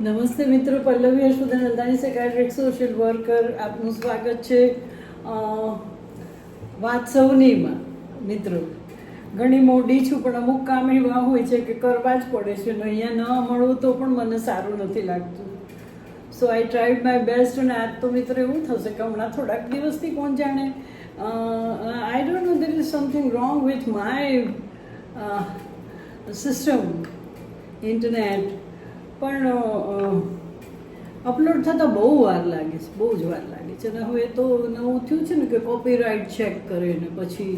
નમસ્તે મિત્રો, Pallavi Harshvardhan Nandani secretary social worker, આપનું સ્વાગત છે. વાત સૌનીમાં, મિત્રો. ઘણી મોડી છું, પણ અમુક કામ એવા હોય છે કે કરવા જ પડે છે, અને અહીંયા ન મળવું તો પણ મને સારું નથી લાગતું. So I tried my best અને આજ તો મિત્રો એવું થશે કે હમણાં થોડાક દિવસથી કોણ જાણે. I don't know there is something wrong with my system internet પણ અપલોડ થતાં બહુ વાર લાગે છે, બહુ જ વાર લાગે છે. અને હવે તો નવું થયું છે ને કે કોપીરાઇટ ચેક કરે ને પછી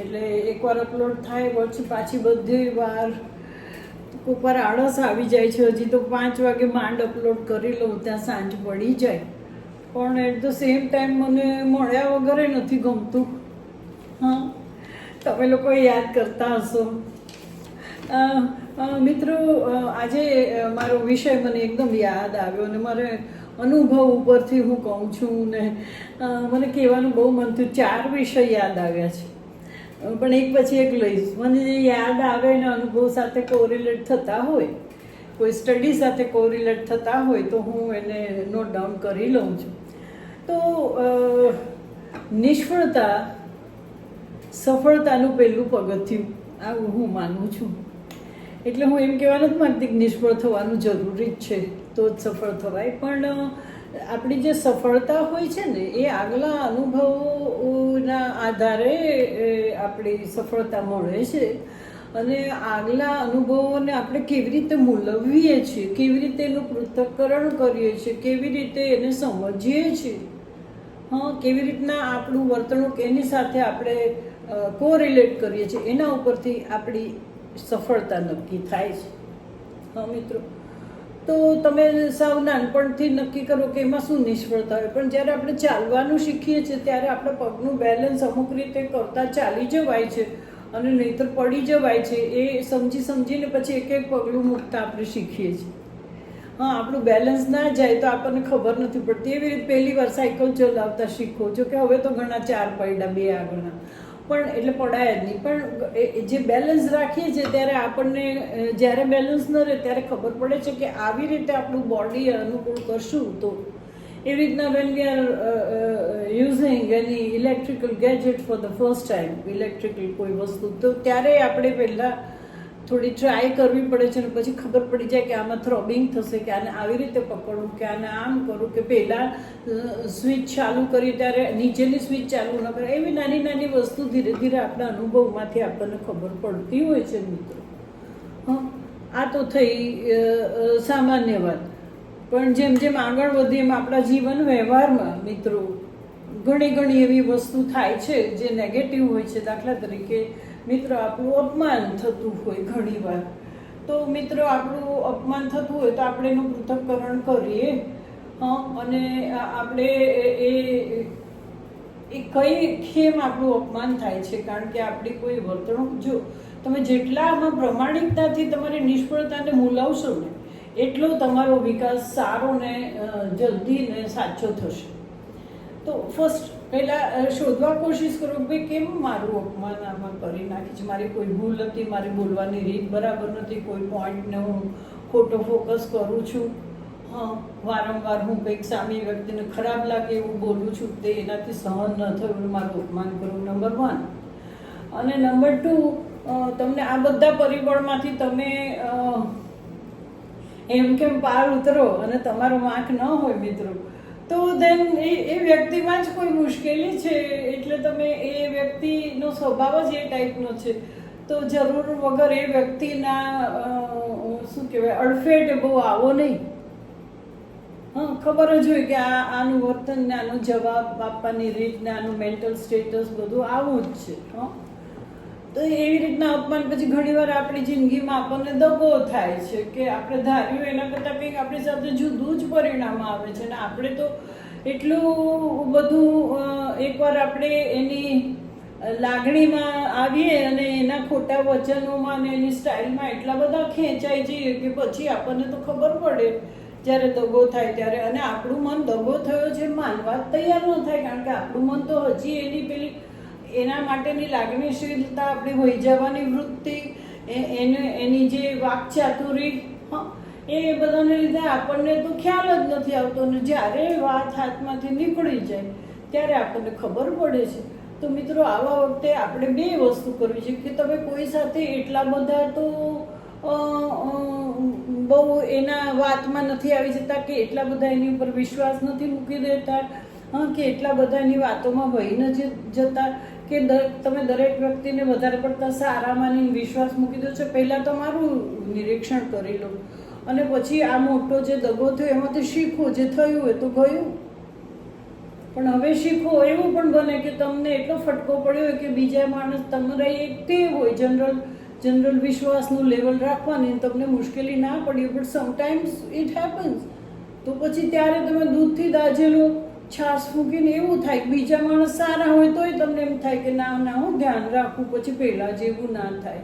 એટલે એકવાર અપલોડ થાય, પછી પાછી બધી વાર કોઈક વાર આળસ આવી જાય છે. હજી તો પાંચ વાગે માંડ અપલોડ કરી લઉં, ત્યાં સાંજ પડી જાય. પણ એટ ધ સેમ ટાઈમ મને મળ્યા વગર નથી ગમતું. હા, તમે લોકો યાદ કરતા હશો. મિત્રો આજે મારો વિષય મને એકદમ યાદ આવ્યો અને મારે અનુભવ ઉપરથી હું કહું છું ને મને કહેવાનું બહુ મન થયું, ચાર વિષય યાદ આવ્યા છે. પણ એક પછી એક લઈશ. મને જે યાદ આવે ને અનુભવ સાથે કોરિલેટ થતા હોય, કોઈ સ્ટડી સાથે કોરિલેટ થતા હોય, તો હું એને નોટ ડાઉન કરી લઉં છું. તો નિષ્ફળતા સફળતાનું પહેલું પગથિયું, આવું હું માનું છું. એટલે હું એમ કહેવા નથી માગતી કે નિષ્ફળ થવાનું જરૂરી જ છે, તો જ સફળ થવાય. પણ આપણી જે સફળતા હોય છે ને, એ આગલા અનુભવોના આધારે આપણી સફળતા મળે છે. અને આગલા અનુભવોને આપણે કેવી રીતે મૂલવીએ છીએ, કેવી રીતે એનું પૃથ્થકરણ કરીએ છીએ, કેવી રીતે એને સમજીએ છીએ? હા, કેવી રીતના આપણું વર્તણૂક એની સાથે આપણે કોરિલેટ કરીએ છીએ? એના ઉપરથી આપણી સફળતા નક્કી થાય છે. હા, મિત્રો. તો તમે સાવ નાનપણથી નક્કી કરો કે એમાં શું નિષ્ફળતા હોય. પણ જ્યારે આપણે ચાલવાનું શીખીએ છીએ, ત્યારે આપણે પગનું બેલેન્સ અમુક રીતે કરતાં ચાલી જવાય છે અને નહીતર પડી જવાય છે. એ સમજી સમજીને પછી એક એક પગલું મૂકતા આપણે શીખીએ છીએ. હા, આપણું બેલેન્સ ના જાય તો આપણને ખબર નથી પડતી. એવી રીતે પહેલી વાર સાયકલ ચલાવતા શીખો જો કે હવે તો ઘણા ચાર પૈડા બે આગળના. પણ એટલે પડાય જ નહીં. પણ જે બેલેન્સ રાખીએ છીએ ત્યારે આપણને જ્યારે બેલેન્સ ન રહે ત્યારે ખબર પડે છે કે આવી રીતે આપણું બોડી અનુકૂળ કરશું તો એવી રીતના when we are using any electrical gadget for the first time electrical કોઈ વસ્તુ, તો ત્યારે આપણે પહેલાં થોડી ટ્રાય કરવી પડે છે અને પછી ખબર પડી જાય કે આમાં થ્રોબિંગ થશે, કે આને આવી રીતે પકડવું, કે આને આમ કરું કે પહેલાં સ્વિચ ચાલુ કરી ત્યારે નીચેની સ્વિચ ચાલુ ન કરે. એવી નાની નાની વસ્તુ ધીરે ધીરે આપણા અનુભવમાંથી આપણને ખબર પડતી હોય છે મિત્રો. હં? આ તો થઈ સામાન્ય વાત. પણ જેમ જેમ આગળ વધીએ એમ આપણા જીવન વ્યવહારમાં મિત્રો, ઘણી ઘણી એવી વસ્તુ થાય છે જે નેગેટિવ હોય છે. દાખલા તરીકે મિત્રો, આપણું અપમાન થતું હોય ઘણીવાર. તો મિત્ર, આપણું અપમાન થતું હોય તો આપણે એનું પૃથ્થકરણ કરીએ. હં, અને આપણે એ, એ- કઈ કેમ આપણું અપમાન થાય છે? કારણ કે આપણી કોઈ વર્તણૂક, જો તમે જેટલા આમાં પ્રમાણિકતાથી તમારી નિષ્ફળતાને મૂલાવશો ને, એટલો તમારો વિકાસ સારો ને જલ્દી ને સાચો થશે. તો ફર્સ્ટ પહેલાં શોધવા કોશિશ કરો કે કેમ મારું અપમાન આમાં કરી નાખી છે? મારી કોઈ ભૂલ નથી, મારી બોલવાની રીત બરાબર નથી, કોઈ પોઈન્ટને હું ખોટો ફોકસ કરું છું? હા, વારંવાર હું કંઈક સામી વ્યક્તિને ખરાબ લાગે એવું બોલું છું, તે એનાથી સહન ન થયું મારું અપમાન કરવું નંબર વન અને નંબર ટુ તમને આ બધા પરિબળમાંથી તમે એમ કેમ પાર ઉતરો? અને તમારો વાંક ન હોય મિત્રો. તો દેન એ એ વ્યક્તિમાં જ કોઈ મુશ્કેલી છે? એટલે તમે એ વ્યક્તિનો સ્વભાવ જ એ ટાઈપનો છે. તો જરૂર વગર એ વ્યક્તિના શું કહેવાય, અડફેટ બહુ આવો નહીં. હા, ખબર જ હોય કે આ, આનું વર્તન ને આનો જવાબ આપવાની રીત ને આનું મેન્ટલ સ્ટેટસ બધું આવું જ છે, હં. તો એવી રીતના અપમાન પછી ઘણીવાર આપણી જિંદગીમાં આપણને દગો થાય છે કે આપણે ધાર્યું એના કરતાં કંઈક આપણી સાથે જુદું જ પરિણામ આવે છે અને આપણે તો એટલું બધું એકવાર આપણે એની લાગણીમાં આવીએ અને એના ખોટા વચનોમાં અને એની સ્ટાઇલમાં એટલા બધા ખેંચાઈ જઈએ કે પછી આપણને તો ખબર પડે જ્યારે દગો થાય ત્યારે. અને આપણું મન દગો થયો છે માનવા તૈયાર ન થાય કારણ કે આપણું મન તો હજી એની પેલી એના માટેની લાગણીશીલતા આપણી હોઈ જવાની વૃત્તિ એને, એની જે વાકચાતુરી એ બધાને લીધે આપણને તો ખ્યાલ જ નથી આવતો અને જ્યારે વાત હાથમાંથી નીકળી જાય, ત્યારે આપણને ખબર પડે છે. તો મિત્રો, આવા વખતે આપણે બે વસ્તુ કરવી છે કે તમે કોઈ સાથે એટલા બધા તો બહુ એના વાતમાં નથી આવી જતા કે એટલા બધા એની ઉપર વિશ્વાસ નથી મૂકી દેતા કે એટલા બધા એની વાતોમાં વહી નથી જતા. કે તમે દરેક વ્યક્તિને વધારે પડતા સારા માની વિશ્વાસ મૂકી દો છો? પહેલાં તો મારું નિરીક્ષણ કરી લો. અને પછી આ મોટો જે દગો થયો, એમાંથી શીખો. જે થયું એ તો ગયું. પણ હવે શીખો. એવું પણ બને કે તમને એટલો ફટકો પડ્યો હોય કે બીજા માણસ તમારે એક ટેવ હોય. જનરલ જનરલ વિશ્વાસનું લેવલ રાખવાની તમને મુશ્કેલી ના પડી બટ સમટાઈમ્સ ઇટ હેપન્સ તો પછી ત્યારે તમે દૂધથી દાજેલો છાશ મૂકીને એવું થાય બીજા માણસ સારા હોય તોય તમને એમ થાય કે ના ના, હું ધ્યાન રાખું, પછી પહેલાં જેવું ના થાય.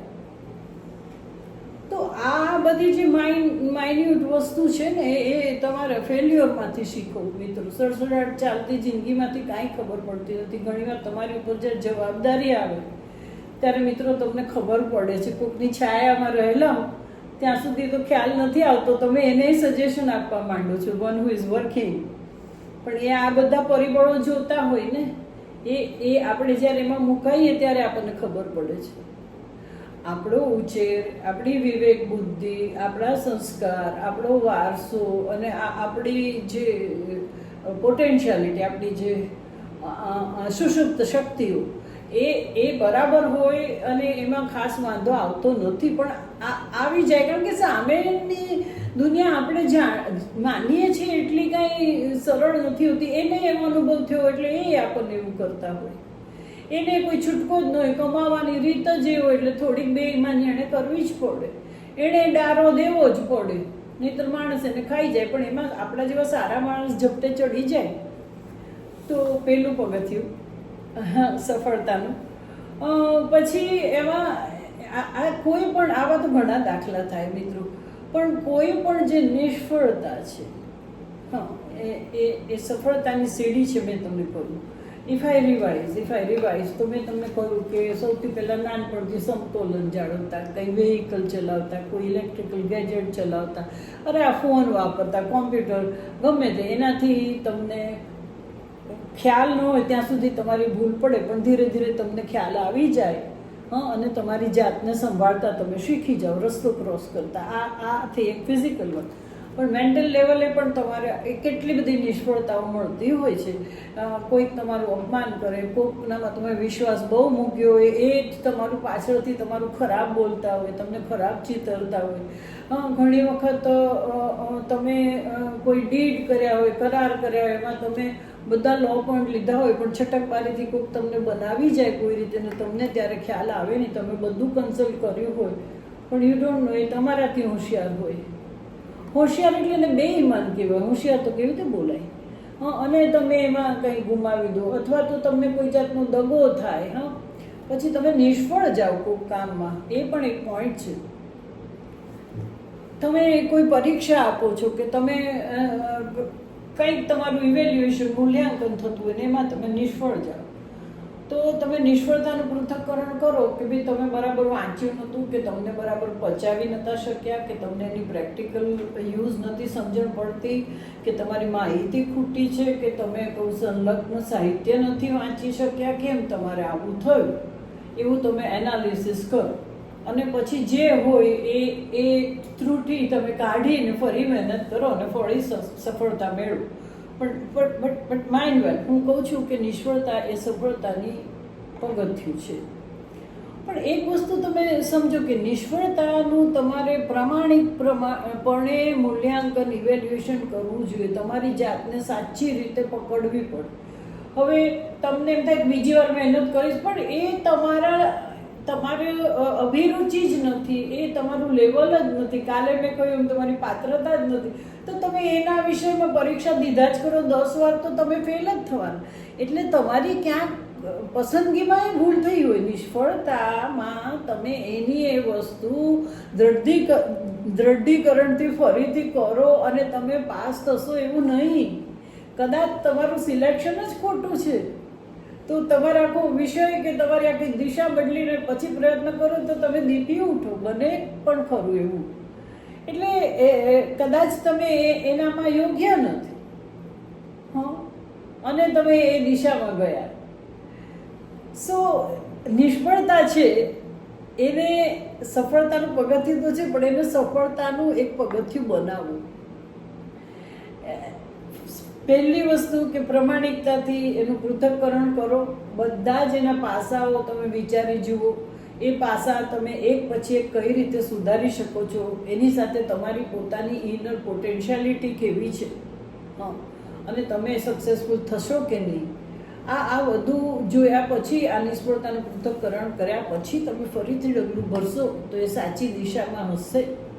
તો આ બધી જે માઇન માઇન્યુટ વસ્તુ છે ને, એ તમારે ફેલ્યુઅરમાંથી શીખો, મિત્રો. સડસડાટ ચાલતી જિંદગીમાંથી કાંઈ ખબર પડતી નથી. ઘણીવાર તમારી ઉપર જે જવાબદારી આવે, ત્યારે મિત્રો તમને ખબર પડે છે. કોકની છાયામાં રહેલા ત્યાં સુધી તો ખ્યાલ નથી આવતો. તમે એને સજેશન આપવા માંડો છો. વન હુ ઇઝ વર્કિંગ પણ એ આ બધા પરિબળો જોતા હોય ને, એ એ આપણે જ્યારે એમાં મુકાઈએ ત્યારે આપણને ખબર પડે છે. આપણો ઉછેર, આપણી વિવેક બુદ્ધિ, આપણા સંસ્કાર, આપણો વારસો અને આપણી જે પોટેન્શિયાલિટી, આપણી જે સુષુપ્ત શક્તિઓ એ એ બરાબર હોય અને એમાં ખાસ વાંધો આવતો નથી. પણ આ, આવી જાય. કારણ કે સામેની દુનિયા આપણે જાણ, માનીએ છીએ એટલી કાંઈ સરળ નથી હોતી. એને એવો અનુભવ થયો એટલે એ આપણને એવું કરતા હોય. એને કોઈ છૂટકો જ ન હોય. કમાવાની રીત જ એ હોય એટલે થોડીક બેઈમાની એણે કરવી જ પડે. એણે ડારો દેવો જ પડે. નહીતર માણસ એને ખાઈ જાય. પણ એમાં આપણા જેવા સારા માણસ ઝપટે ચડી જાય. તો પેલું પગથિયું. સફળતાનું પછી એવા, આ કોઈ પણ, આવા તો ઘણા દાખલા થાય મિત્રો, પણ કોઈ પણ જે નિષ્ફળતા છે, હા, એ એ સફળતાની સીડી છે મેં તમને કહ્યું. If I revise if I revise તો મેં તમને કહ્યું કે સૌથી પહેલાં નાનપણથી સમતોલન જાળવતા, કંઈ વેહિકલ ચલાવતા, કોઈ ઇલેક્ટ્રિકલ ગેજેટ ચલાવતા, અરે આ ફોન વાપરતા કોમ્પ્યુટર ગમે તે, એનાથી તમને ખ્યાલ ન હોય ત્યાં સુધી તમારી ભૂલ પડે, પણ ધીરે ધીરે તમને ખ્યાલ આવી જાય, હં, અને તમારી જાતને સંભાળતા તમે શીખી જાઓ, રસ્તો ક્રોસ કરતા. આ આ થઈ એક ફિઝિકલ વર્ક પણ મેન્ટલ લેવલે પણ તમારે કેટલી બધી નિષ્ફળતાઓ મળતી હોય છે. કોઈક તમારું અપમાન કરે, કોઈકનામાં તમે વિશ્વાસ બહુ મૂક્યો હોય, એ જ તમારું પાછળથી તમારું ખરાબ બોલતા હોય, તમને ખરાબ ચિતરતા હોય. ઘણી વખત તમે કોઈ ડીડ કર્યા હોય, કરાર કર્યા હોય, એમાં તમે બધા લો પણ લીધા હોય, પણ છટકબારીથી કોઈક તમને બનાવી જાય કોઈ રીતે ને તમને ત્યારે ખ્યાલ આવે નહીં, તમે બધું કન્સલ્ટ કર્યું હોય. પણ યુ ડોન્ટ નો એ તમારાથી હોશિયાર હોય. હોશિયાર એટલે એને બે ઈમાન કહેવાય. હોશિયાર તો કેવી રીતે બોલાય? અને તમે એમાં કંઈ ગુમાવી દો, અથવા તો તમને કોઈ જાતનો દગો થાય, હા? પછી તમે નિષ્ફળ જાઓ કોઈ કામમાં. એ પણ એક પોઈન્ટ છે. તમે કોઈ પરીક્ષા આપો છો કે તમે કંઈક તમારું ઇવેલ્યુએશન મૂલ્યાંકન થતું હોય ને એમાં તમે નિષ્ફળ જાઓ. તો તમે નિષ્ફળતાનું પૃથ્થકરણ કરો કે ભાઈ તમે બરાબર વાંચ્યું નહોતું કે તમને બરાબર પચાવી નતા શક્યા કે તમને એની પ્રેક્ટિકલ યુઝ નથી સમજણ પડતી કે તમારી માહિતી ખૂટી છે કે તમે કોઈ સંલગ્ન સાહિત્ય નથી વાંચી શક્યા? કેમ તમારે આવું થયું? એવું તમે એનાલિસિસ કરો. અને પછી જે હોય એ એ ત્રુટી તમે કાઢીને ફરી મહેનત કરો અને ફરી સફળતા મેળવો. પણ બટ બટ માઇન્ડ વેલ હું કહું છું કે નિષ્ફળતા એ સફળતાની પગથિયું છે. પણ એક વસ્તુ તમે સમજો કે નિષ્ફળતાનું તમારે પ્રામાણિક પ્રમાણપણે મૂલ્યાંકન ઇવેલ્યુએશન કરવું જોઈએ. તમારી જાતને સાચી રીતે પકડવી પડે. હવે તમને એમ થાય બીજી વાર મહેનત કરીશ, પણ એ તમારા તમારે અભિરુચિ જ નથી. એ તમારું લેવલ જ નથી. કાલે મેં કહ્યું એમ, તમારી પાત્રતા જ નથી. તો તમે એના વિષયમાં પરીક્ષા દીધા જ કરો. દસ વાર તો તમે ફેલ જ થવાના. એટલે તમારી ક્યાંક પસંદગીમાં એ ભૂલ થઈ હોય. નિષ્ફળતામાં તમે એની એ વસ્તુ દ્રઢી દ્રઢીકરણથી ફરીથી કરો અને તમે પાસ થશો એવું નહીં. કદાચ તમારું સિલેક્શન જ ખોટું છે. તો તમારો આખો વિષય કે તમારી આખી દિશા બદલીને પછી પ્રયત્ન કરો તો તમે દીપી ઉઠો બને પણ ખરું એવું. એટલે કદાચ તમે એનામાં યોગ્ય નથી. હં. અને તમે એ દિશામાં ગયા. સો નિષ્ફળતા છે એને સફળતાનું પગથિયું તો છે પણ એને સફળતાનું એક પગથિયું બનાવવું. પહેલી વસ્તુ કે પ્રમાણિકતાથી એનું પૃથક્કરણ કરો. બધા જ એના પાસાઓ તમે વિચારી જુઓ. એ પાસા તમે એક પછી એક કઈ રીતે સુધારી શકો છો? એની સાથે તમારી પોતાની ઇનર પોટેન્શિયાલિટી કેવી છે? અને તમે સક્સેસફુલ થશો કે નહીં? આ આ બધું જોયા પછી, આ નિષ્ફળતાનું પૃથ્થકરણ કર્યા પછી તમે ફરીથી ડગલું ભરશો તો એ સાચી દિશામાં હશે.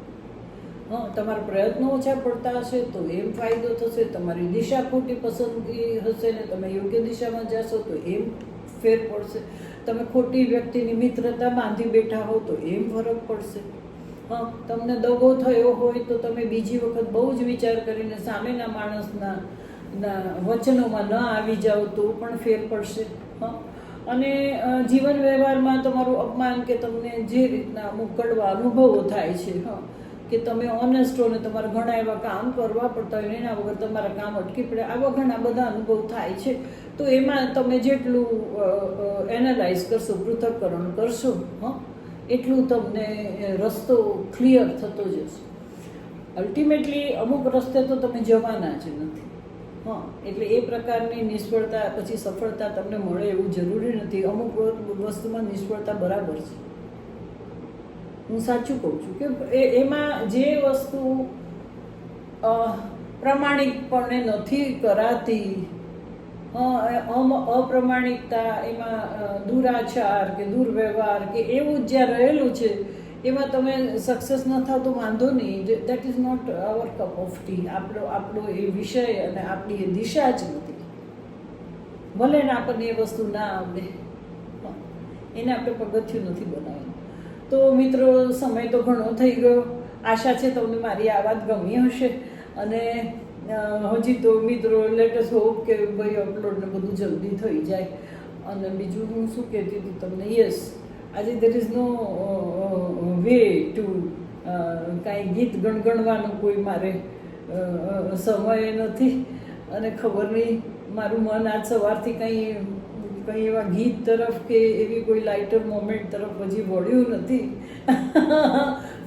તમારા પ્રયત્નો ઓછા પડતા હશે તો એમ ફાયદો થશે, તમારી દિશા ખોટી પસંદગી હશે ને તમે યોગ્ય દિશામાં જશો તો એમ ફેર પડશે. તમે ખોટી વ્યક્તિની મિત્રતા બાંધી બેઠા હો તો એમ ફરક પડશે. હા, તમને દગો થયો હોય તો તમે બીજી વખત બહુ જ વિચાર કરીને સામેના માણસના વચનોમાં ન આવી જાઓ તો પણ ફેર પડશે. હા, અને જીવન વ્યવહારમાં તમારું અપમાન કે તમને જે રીતના અમુક કડવા અનુભવો થાય છે, હા કે તમે ઓનેસ્ટ હો ને તમારે ઘણા એવા કામ કરવા પડતા હોય એના વગર તમારા કામ અટકી પડે. આવા ઘણા બધા અનુભવ થાય છે. તો એમાં તમે જેટલું એનાલાઇઝ કરશો પૃથક્કરણ કરશો, હં, એટલું તમને રસ્તો ક્લિયર થતો જશે. અલ્ટિમેટલી અમુક રસ્તે તો તમે જવાના જ નથી. હા, એટલે એ પ્રકારની નિષ્ફળતા પછી સફળતા તમને મળે એવું જરૂરી નથી. અમુક વસ્તુમાં નિષ્ફળતા બરાબર છે. હું સાચું કહું છું કે એમાં જે વસ્તુ પ્રમાણિકપણે નથી કરાતી અપ્રમાણિકતા, એમાં દુરાચાર કે દુર્વ્યવહાર કે એવું જ્યાં રહેલું છે, એમાં તમે સક્સેસ ન થાવ તો વાંધો નહીં. That is not our cup of tea આપણો આપણો એ વિષય અને આપણી એ દિશા જ નથી. ભલે ને આપણને એ વસ્તુ ના આવડે એને આપણે પગથિયું નથી બનાવ્યું તો મિત્રો, સમય તો ઘણો થઈ ગયો. આશા છે તમને મારી આ વાત ગમી હશે. અને હજી તો મિત્રો લેટેસ્ટ હોપ કે ભાઈ અપલોડને બધું જલ્દી થઈ જાય. અને બીજું હું શું કહેતી હતી તમને? યસ આજે there is no way to કાંઈ ગીત ગણગણવાનું કોઈ મારે સમય નથી. અને ખબર નહીં, મારું મન આજ સવારથી કંઈ કંઈ એવા ગીત તરફ કે એવી કોઈ લાઇટર મોમેન્ટ તરફ હજી વળ્યું નથી.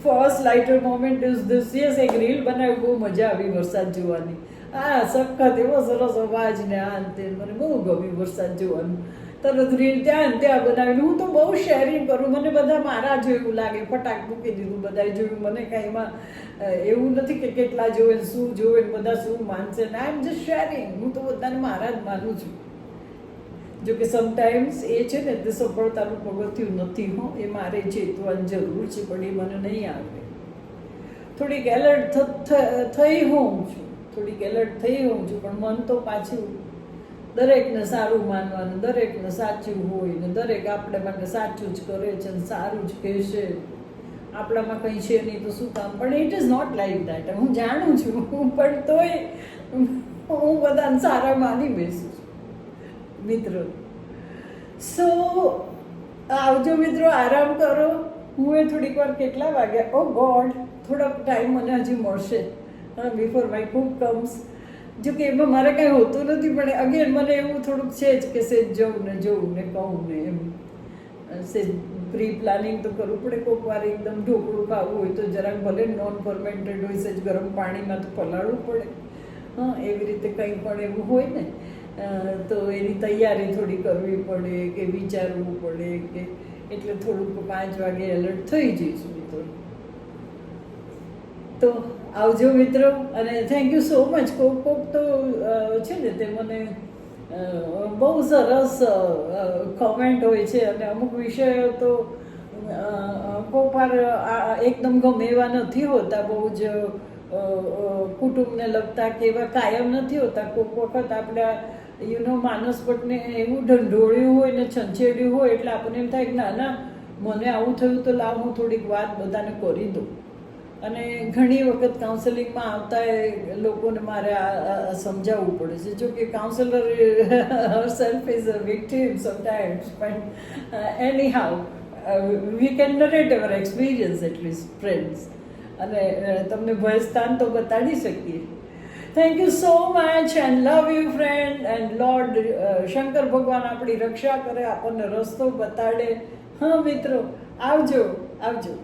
First lighter moment is this yes એક રીલ બનાવી બહુ મજા આવી વરસાદ જોવાની. આ સખત એવો સરસ અવાજ ને આ અંતે મને બહુ ગમ્યું વરસાદ જોવાનું. તરત રીલ ત્યાં ત્યાં બનાવીને હું તો બહુ શેરિંગ કરું. મને બધા મારા જોયું લાગે. ફટાક મૂકી દીધું બધાએ જોયું. મને કાંઈ એમાં એવું નથી કે કેટલા જોવે શું જોવે બધા શું માનશે ને. આઈ એમ જસ્ટ શેરિંગ હું તો બધાને મારા જ માનું છું. જો કે સમટાઈમ્સ એ છે ને તે સફળતાનું પગથિયું નથી હો, એ મારે ચેતવાની જરૂર છે, પણ એ મને નહીં આવે. થોડીક એલર્ટ થઈ હોઉં છું, થોડીક એલર્ટ થઈ હોઉં છું, પણ મન તો પાછું દરેકને સારું માનવાનું, દરેકને સાચું હોય ને દરેક આપણે માટે સાચું જ કરે છે ને સારું જ કહેશે. આપણામાં કંઈ છે નહીં તો શું કામ? પણ it is not like that હું જાણું છું, પણ તોય હું બધાને સારા માની બેસું છું. મિત્રો. સો આવજો મિત્રો, આરામ કરો. હું એ થોડીક વાર કેટલા વાગ્યા ઓ ગોડ, થોડોક ટાઈમ મને હજી મળશે. બિફોર માય કુક કમ્સ જો કે એમાં મારે કાંઈ હોતું નથી, પણ અગેન મને એવું થોડુંક છે જ કે સેજ જવું ને જોઉં ને કહું ને એમ. સેજ પ્રી પ્લાનિંગ તો કરવું પડે કોઈક વાર, એકદમ ઢોકળું ખાવું હોય તો જરાક ભલે નોન ફર્મેન્ટેડ હોય, સેજ ગરમ પાણીમાં તો પલાળવું પડે. હા, એવી રીતે કંઈ પણ એવું હોય ને. તો એની તૈયારી થોડી કરવી પડે કે વિચારવું પડે કે એટલે થોડુંક પાંચ વાગે એલર્ટ થઈ જઈશું મિત્રો. તો આવજો મિત્રો, અને થેન્ક યુ સો મચ કોક કોક તો છે ને તે મને બહુ સરસ કોમેન્ટ હોય છે અને અમુક વિષયો તો કોક વાર એકદમ ગમે એવા નથી હોતા, બહુ જ કુટુંબને લગતા કે એવા કાયમ નથી હોતા. કોક વખત આપણા યુ નો માનસ ભટ્ટને એવું ઢંઢોળ્યું હોય ને છંછેડ્યું હોય એટલે આપણને એમ થાય કે ના ના, મને આવું થયું તો લાવ, હું થોડીક વાત બધાને કરી દઉં. અને ઘણી વખત કાઉન્સેલિંગમાં આવતા લોકોને મારે આ સમજાવવું પડે છે. જો કે counsellor self is a victim sometimes પણ anyhow we can narrate our experience at least friends અને તમને તમને ભયસ્થાન તો બતાડી શકીએ. Thank you so much and love you friend and lord Shankar ભગવાન આપણી રક્ષા કરે, આપણને રસ્તો બતાડે. હા, મિત્રો, આવજો આવજો.